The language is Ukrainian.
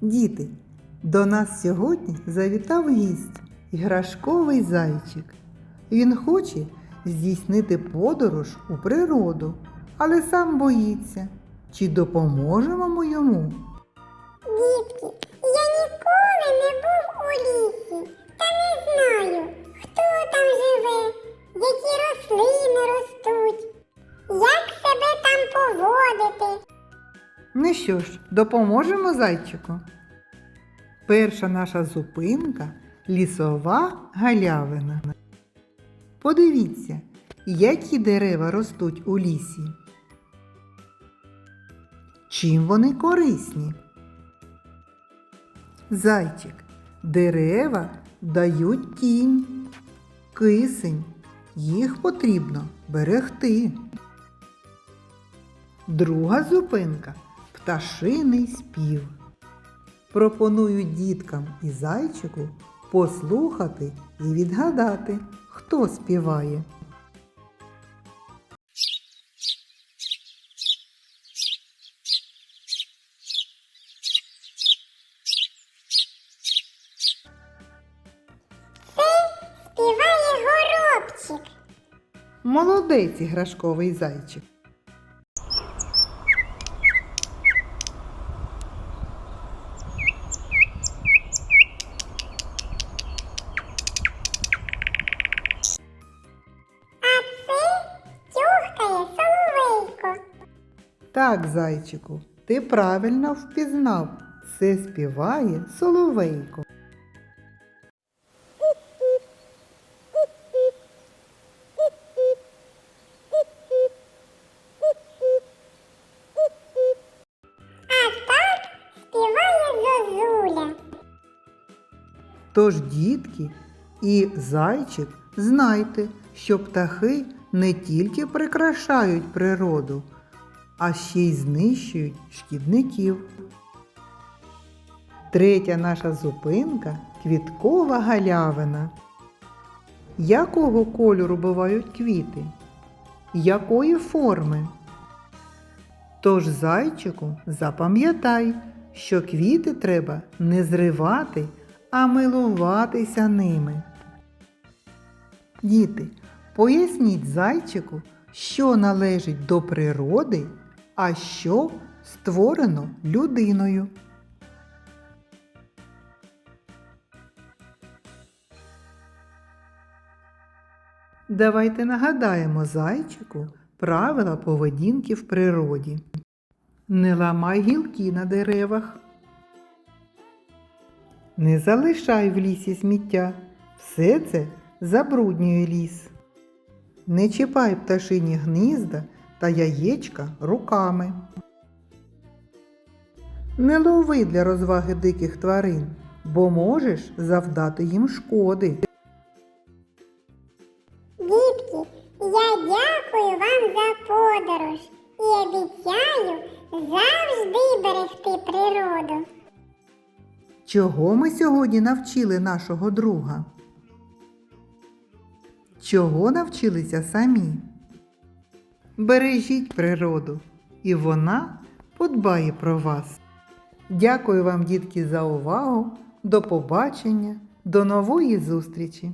Діти, до нас сьогодні завітав гість, іграшковий зайчик. Він хоче здійснити подорож у природу, але сам боїться. Чи допоможемо ми йому? Дітки, я ніколи не був Ну що ж, допоможемо зайчику. Перша наша зупинка лісова галявина. Подивіться, які дерева ростуть у лісі. Чим вони корисні? Зайчик, дерева дають тінь, кисень. Їх потрібно берегти. Друга зупинка пташиний спів. Пропоную діткам і зайчику послухати і відгадати, хто співає. Співає горобчик. Молодець іграшковий зайчик. Так, зайчику, ти правильно впізнав. Це співає соловейко. Тож, дітки і зайчик, знайте, що птахи не тільки прикрашають природу, а ще й знищують шкідників. Третя наша зупинка квіткова галявина. Якого кольору бувають квіти? Якої форми? Тож, зайчику, запам'ятай, що квіти треба не зривати, а милуватися ними. Діти, поясніть зайчику, що належить до природи, а що створено людиною. Давайте нагадаємо зайчику правила поведінки в природі. Не ламай гілки на деревах. Не залишай в лісі сміття. Все це забруднює ліс. Не чіпай пташині гнізда та яєчка руками. Не лови для розваги диких тварин, бо можеш завдати їм шкоди. Дітки, я дякую вам за подорож і обіцяю завжди берегти природу. Чого ми сьогодні навчили нашого друга? Чого навчилися самі? Бережіть природу, і вона подбає про вас. Дякую вам, дітки, за увагу. До побачення, до нової зустрічі!